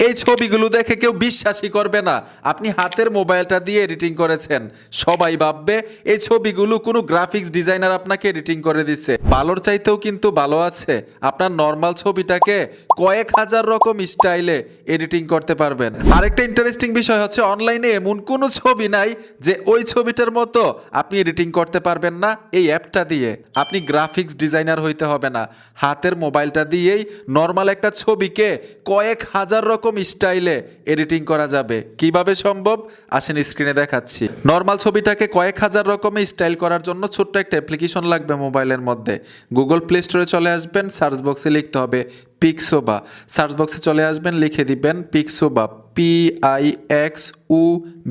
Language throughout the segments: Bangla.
এই ছবিগুলো দেখে কেউ বিশ্বাসই করবে না। আপনি হাতের মোবাইলটা দিয়ে এডিটিং করেছেন। সবাই ভাববে, এই ছবিগুলো কোনো গ্রাফিক্স ডিজাইনার আপনাকে এডিটিং করে দিচ্ছে। ভালোর চাইতেও কিন্তু ভালো আছে। আপনার নর্মাল ছবিটাকে কয়েক হাজার রকম স্টাইলে এডিটিং করতে পারবেন। আরেকটা ইন্টারেস্টিং বিষয় হচ্ছে, অনলাইনে এমন কোনো ছবি নাই যে ওই ছবিটার মতো আপনি এডিটিং করতে পারবেন না এই অ্যাপটা দিয়ে। আপনি গ্রাফিক্স ডিজাইনার হইতে হবে না। হাতের মোবাইলটা দিয়েই নর্মাল একটা ছবিকে কয়েক হাজার রকম স্টাইলে এডিটিং করা যাবে। কীভাবে সম্ভব? আসেন স্ক্রিনে দেখাচ্ছি। নর্মাল ছবিটাকে কয়েক হাজার রকমে স্টাইল করার জন্য ছোট্ট একটা অ্যাপ্লিকেশন লাগবে মোবাইলের মধ্যে। গুগল প্লে স্টোরে চলে আসবেন সার্চ বক্সে লিখতে হবে পিক্সোবা সার্চ বক্সে চলে আসবেন, লিখে দিবেন পিক্সোবা P I X U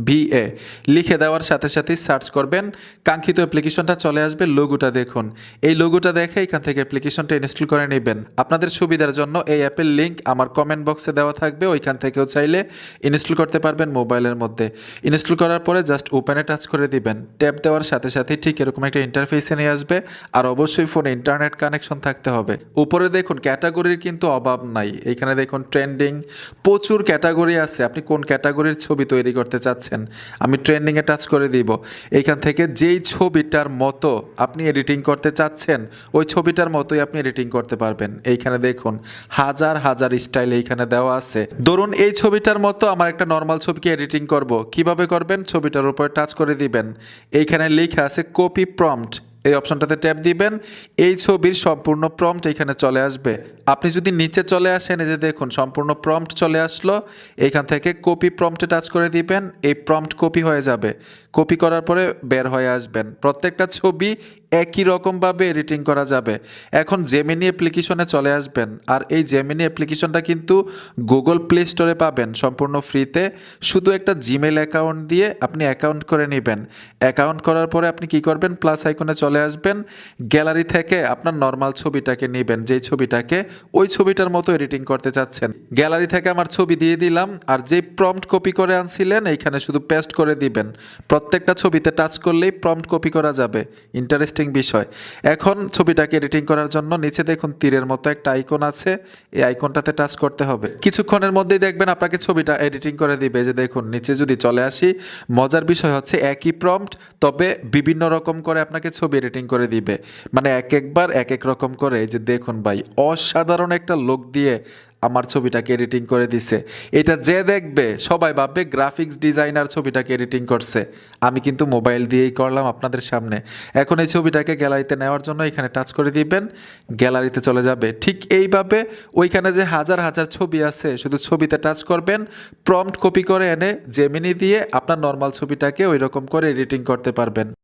V A লিখে দেওয়ার সাথে সাথেই সার্চ করবেন। কাঙ্ক্ষিত অ্যাপ্লিকেশনটা চলে আসবে, লোগোটা দেখুন। এই লোগোটা দেখে এখান থেকে অ্যাপ্লিকেশনটা ইনস্টল করে নেবেন। আপনাদের সুবিধার জন্য এই অ্যাপের লিঙ্ক আমার কমেন্ট বক্সে দেওয়া থাকবে। ওইখান থেকেও চাইলে ইনস্টল করতে পারবেন মোবাইলের মধ্যে। ইনস্টল করার পরে জাস্ট ওপেনে টাচ করে দিবেন। ট্যাপ দেওয়ার সাথে সাথেই ঠিক এরকম একটা ইন্টারফেসে নিয়ে আসবে। আর অবশ্যই ফোনে ইন্টারনেট কানেকশন থাকতে হবে। উপরে দেখুন, ক্যাটাগরির কিন্তু অভাব নাই। এখানে দেখুন, ট্রেন্ডিং, প্রচুর ক্যাটাগরি আছে। আপনি কোন ক্যাটাগরির ছবি তৈরি করতে চাচ্ছেন? আমি ট্রেন্ডিংয়ে টাচ করে দিব। এইখান থেকে যেই ছবিটার মতো আপনি এডিটিং করতে চাচ্ছেন, ওই ছবিটার মতোই আপনি এডিটিং করতে পারবেন। এইখানে দেখুন, হাজার হাজার স্টাইল এইখানে দেওয়া আছে। ধরুন, এই ছবিটার মতো আমার একটা নর্মাল ছবিকে এডিটিং করব। কীভাবে করবেন? ছবিটার উপর টাচ করে দিবেন। এইখানে লেখা আছে, কপি প্রম্পট। এই অপশনটাতে ট্যাপ দিবেন। এই ছবির সম্পূর্ণ প্রম্পট এখানে চলে আসবে। আপনি যদি নিচে চলে আসেন, এই যে দেখুন, সম্পূর্ণ প্রম্পট চলে আসলো। এখান থেকে কপি প্রম্পটে টাচ করে দিবেন। এই প্রম্পট কপি হয়ে যাবে। কপি করার পরে বের হয়ে আসবেন। প্রত্যেকটা ছবি একই রকমভাবে এডিটিং করা যাবে। এখন জেমিনি অ্যাপ্লিকেশনে চলে আসবেন। আর এই জেমিনি অ্যাপ্লিকেশনটা কিন্তু গুগল প্লে স্টোরে পাবেন সম্পূর্ণ ফ্রিতে শুধু একটা জিমেল অ্যাকাউন্ট দিয়ে আপনি অ্যাকাউন্ট করে নেবেন। অ্যাকাউন্ট করার পরে আপনি কি করবেন? প্লাস আইকনে চলে আসবেন। গ্যালারি থেকে আপনার নর্মাল ছবিটাকে নেবেন। যেই ছবিটাকে ওই ছবিটার মতো এডিটিং করতে চাচ্ছেন। গ্যালারি থেকে আমার ছবি দিয়ে দিলাম। আর যেই প্রম্পট কপি করে আনছিলেন, এইখানে শুধু পেস্ট করে দিবেন। প্রত্যেকটা ছবিতে টাচ করলেই প্রম্পট কপি করা যাবে। ইন্টারেস্টিং বিষয়। এখন ছবিটাকে এডিটিং করার জন্য নিচে দেখুন তীরের মতো একটা আইকন আছে। এই আইকনটাতে টাচ করতে হবে। কিছুক্ষণের মধ্যেই দেখবেন আপনাকে ছবিটা এডিটিং করে দিবে। যে দেখুন, নিচে যদি চলে আসি, মজার বিষয় হচ্ছে একই প্রম্পট তবে বিভিন্ন রকম করে আপনাকে ছবি এডিটিং করে দিবে। মানে এক একবার এক এক রকম করে। যে দেখুন ভাই, অসাধারণ একটা লোক দিয়ে আমার ছবিটাকে এডিটিং করে দিছে। এটা যে দেখবে, সবাই ভাববে গ্রাফিক্স ডিজাইনার ছবিটাকে এডিটিং করছে। আমি কিন্তু মোবাইল দিয়েই করলাম আপনাদের সামনে। এখন এই ছবিটাকে গ্যালারিতে নেওয়ার জন্য এখানে টাচ করে দিবেন গ্যালারিতে চলে যাবে। ঠিক এইভাবে ওইখানে যে হাজার হাজার ছবি আছে, শুধু ছবিতে টাচ করবেন প্রম্পট কপি করে এনে জেমিনি দিয়ে আপনার নর্মাল ছবিটাকে ওই রকম করে এডিটিং করতে পারবেন।